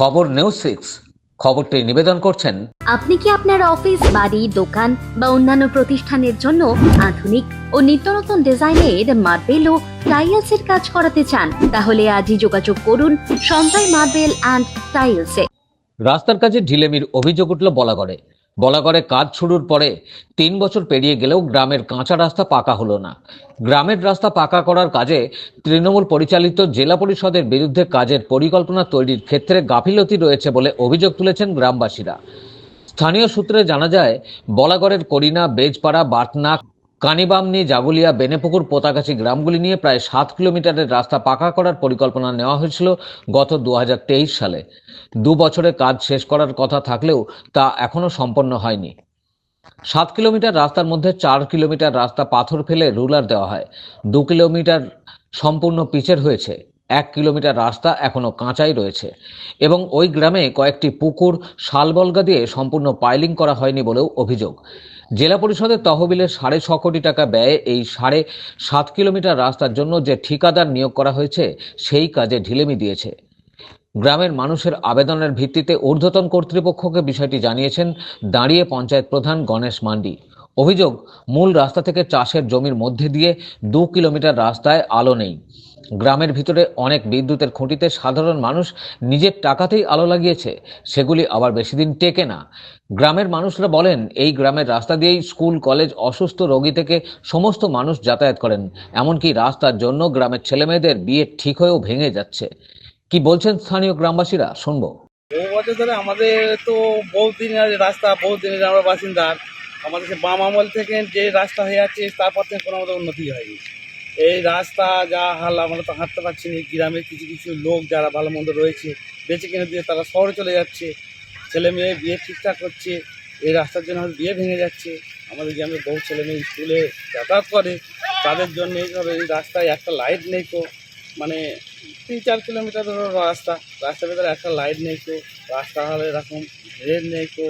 খবর news six খবরটি নিবেদন করছেন আপনি কি আপনার অফিস বাড়ি দোকান বা অন্যান্য প্রতিষ্ঠানের জন্য আধুনিক ও নিত্যনতুন ডিজাইনের মার্বেল ও টাইলসের কাজ করাতে চান? তাহলে আজই যোগাযোগ করুন সঞ্জয় মার্বেল অ্যান্ড টাইলসে। রাস্তার কাজে ঢিলেমির অভিযোগ উঠল বলাগড়ে। বলাগড়ে কাজ শুরুর পরে তিন বছর পেরিয়ে গেলেও গ্রামের কাঁচা রাস্তা পাকা হলো না। গ্রামের রাস্তা পাকা করার কাজে তৃণমূল পরিচালিত জেলা পরিষদের বিরুদ্ধে কাজের পরিকল্পনা তৈরির ক্ষেত্রে গাফিলতি রয়েছে বলে অভিযোগ তুলেছেন গ্রামবাসীরা। স্থানীয় সূত্রে জানা যায়, বলাগড়ের করিনা, বেজপাড়া বাটনা কানিবামনি, জাগুলিয়া, বেনেপুকুর, পোতাগাছি গ্রামগুলি নিয়ে প্রায় সাত কিলোমিটারের রাস্তা পাকা করার পরিকল্পনা নেওয়া হয়েছিল গত দু হাজার তেইশ সালে। দু বছরে কাজ শেষ করার কথা থাকলেও তা এখনও সম্পন্ন হয়নি। সাত কিলোমিটার রাস্তার মধ্যে চার কিলোমিটার রাস্তা পাথর ফেলে রুলার দেওয়া হয়। দু কিলোমিটার সম্পূর্ণ পিচের হয়েছে। এক কিলোমিটার রাস্তা এখনও কাঁচাই রয়েছে এবং ওই গ্রামে কয়েকটি পুকুর, শালবলগা দিয়ে সম্পূর্ণ পাইলিং করা হয়নি বলেও অভিযোগ। জেলা পরিষদের তহবিলে সাড়ে ছ কোটি টাকা ব্যয়ে এই সাড়ে সাত কিলোমিটার রাস্তার জন্য যে ঠিকাদার নিয়োগ করা হয়েছে, সেই কাজে ঢিলেমি দিয়েছে। গ্রামের মানুষের আবেদনের ভিত্তিতে ঊর্ধ্বতন কর্তৃপক্ষকে বিষয়টি জানিয়েছেন দাঁড়িয়ে পঞ্চায়েত প্রধান গণেশ মান্ডি। অভিযোগ, মূল রাস্তা থেকে চাষের জমির মধ্যে দিয়ে দু কিলোমিটার রাস্তায় আলো নেই। গ্রামের ভিতরে অনেক বিদ্যুতের খুঁটিতে সাধারণ মানুষ নিজের টাকাতেই আলো লাগিয়েছে, সেগুলি আবার বেশি দিন টেকে না। গ্রামের মানুষরা বলেন, এই গ্রামের রাস্তা দিয়েই স্কুল, কলেজ অসুস্থ রোগী থেকে সমস্ত মানুষ যাতায়াত করেন, এমনকি রাস্তার জন্য গ্রামের ছেলেমেয়েদের বিয়ে ঠিক হয়েও ভেঙে যাচ্ছে। কি বলছেন স্থানীয় গ্রামবাসীরা? শুনব। বহু বছর ধরে আমাদের তো বহুত দিনের রাস্তা, বহুত দিনের আমরা বাসিন্দার আমাদের বাম আমল থেকে যে রাস্তা হয়ে যাচ্ছে, তারপর থেকে কোনো আমাদের উন্নতি হয়নি। এই রাস্তা যা হাল, আমরা তো হাঁটতে পারছি না। গ্রামের কিছু কিছু লোক যারা ভালো মন্দ রয়েছে, বেঁচে কিনে দিয়ে তারা শহরে চলে যাচ্ছে। ছেলে মেয়ে বিয়ে ঠিকঠাক হচ্ছে, এই রাস্তার জন্য হয়তো বিয়ে ভেঙে যাচ্ছে। আমাদের গ্রামে বহু ছেলে মেয়ে স্কুলে যাতায়াত করে, তাদের জন্য এইভাবে এই রাস্তায় একটা লাইট নেই তো। মানে তিন, চার কিলোমিটার ধরো রাস্তা। রাস্তার ভেতরে একটা লাইট নেই তো। রাস্তা হলে এরকম ড্রেন নেই তো।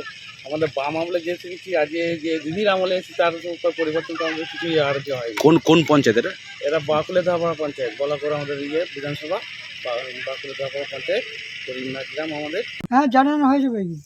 আমাদের বাম আমলে যে শিখেছি আজকে যে দিদির আমলে এসেছি তার পরিবর্তন তো আমাদের কিছুই আর যে হয় কোন কোন পঞ্চায়েত এটা? এরা বাকুলে ধাপড়া পঞ্চায়েত বলা করে আমাদের ইয়ে বিধানসভা বাকুলে ধাপড়া পঞ্চায়েত করিমনাথ গ্রাম আমাদের। হ্যাঁ জানানো হয়ে যাবে কি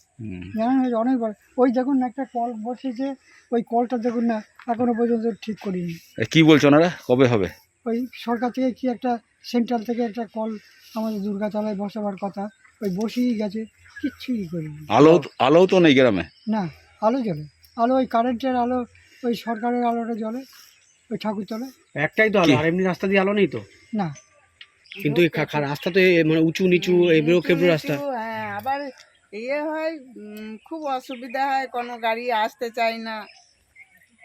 জানানো হয়েছে অনেকবার ওই দেখুন না একটা কল বসেছে ওই কলটা দেখুন না এখনও পর্যন্ত ঠিক করিনি। এ, কি বলছো ওনারা? কবে হবে? ওই সরকার থেকে কি একটা সেন্ট্রাল থেকে একটা কল আমাদের দুর্গাতলায় বসাবার কথা ওই বসেই গেছে। কিচ্ছুই করিনি আলো আলো তো নেই গ্রামে? না আলো জ্বলে। আলো ওই কারেন্টের আলো ওই সরকারের আলোটা জ্বলে ওই ঠাকুরতলায় একটাই তো আলো আর এমনি রাস্তা দিয়ে আলো নেই তো? না। কিন্তু এই রাস্তা তো মানে উঁচু নিচু এবড়ো খেবড়ো রাস্তা। হ্যাঁ আবার ইয়ে হয় খুব অসুবিধা হয় কোনো গাড়ি আসতে চায় না।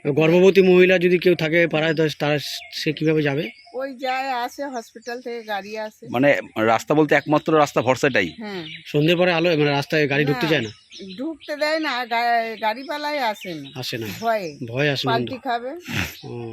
গর্ভবতী মহিলা যদি কেউ থাকে পাড়ায় তো তারা সে কীভাবে যাবে? ওই যায় আসে হসপিটাল থেকে গাড়ি আসে। মানে রাস্তা বলতে একমাত্র রাস্তা ভরসাটাই। হ্যাঁ। সন্ধ্যে পরে আলো মানে রাস্তায় গাড়ি ঢুকতে। চায় না? ঢুকতে দেয় না গা- গাড়িওয়ালাই আসে না। আসে না। ভয়ে। ভয় আসে পাল্টি খাবে।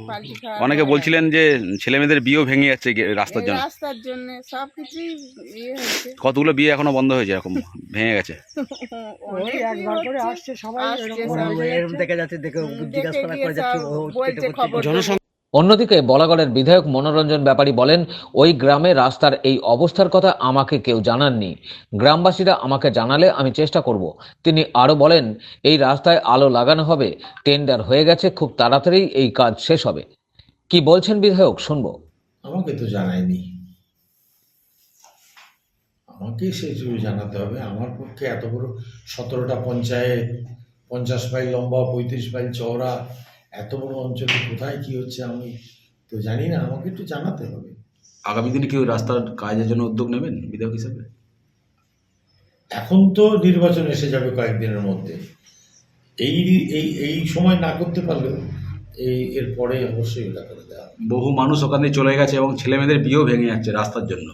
পাল্টি অনেকে বলছিলেন যে ছেলে মেয়েদের বিয়েও ভেঙে যাচ্ছে রাস্তার জন্য। রাস্তার জন্য সব কিছুই ইয়ে হয়েছে। কতগুলো বিয়ে এখনও বন্ধ হয়েছে এরকম? ভেঙে গেছে। ওই একবার করে আসছে সবাই এরকম যাচ্ছে। যাচ্ছে, দেখে গিয়ে সব বলছে খবর জনসংখ্যা অন্যদিকে বলাগড়ের বিধায়ক মনোরঞ্জন ব্যাপারী বলেন, ওই গ্রামে রাস্তার এই অবস্থার কথা আমাকে কেউ জানাননি। গ্রামবাসীরা আমাকে জানালে আমি চেষ্টা করব। তিনি আরও বলেন, এই রাস্তায় আলো লাগানো হবে, টেন্ডার হয়ে গেছে, খুব তাড়াতাড়ি এই কাজ শেষ হবে। কি বলছেন বিধায়ক? শুনব। আমাকে তো জানায়নি। আমাকে সেসব জানাতে হবে। আমার পক্ষে এত বড় সতেরোটা পঞ্চায়েত, পঞ্চাশ মাইল লম্বা, পঁয়ত্রিশ মাইল চওড়া এত বড় অঞ্চলে কোথায় কি হচ্ছে আমি তো জানি না আমাকে একটু জানাতে হবে। আগামী দিনে কি ওই রাস্তার কাজের জন্য উদ্যোগ নেবেন বিধায়ক হিসেবে? এখন তো নির্বাচন এসে যাবে কয়েকদিনের মধ্যে। এই এই এই সময় না করতে পারলেও এই এরপরে অবশ্যই ওটা করে দেওয়া বহু মানুষ ওখান চলে গেছে এবং ছেলে মেয়েদের বিয়েও ভেঙে যাচ্ছে রাস্তার জন্য।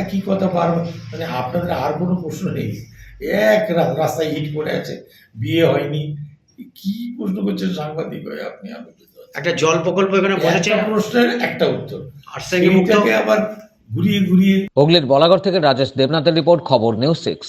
একই কথা বারবার মানে আপনাদের আর কোনো প্রশ্ন নেই। এক রাস্তায় ইট পড়ে আছে বিয়ে হয়নি। কি প্রশ্ন করছেন সাংবাদিক হয়ে আপনি আমি। একটা জল প্রকল্প এখানে বসেছে? প্রশ্নের একটা উত্তর। আর্সেনিক মুক্ত? আবার ঘুরিয়ে ঘুরিয়ে হুগলির বলাগড় থেকে রাজেশ দেবনাথের রিপোর্ট খবর নিউজ সিক্স।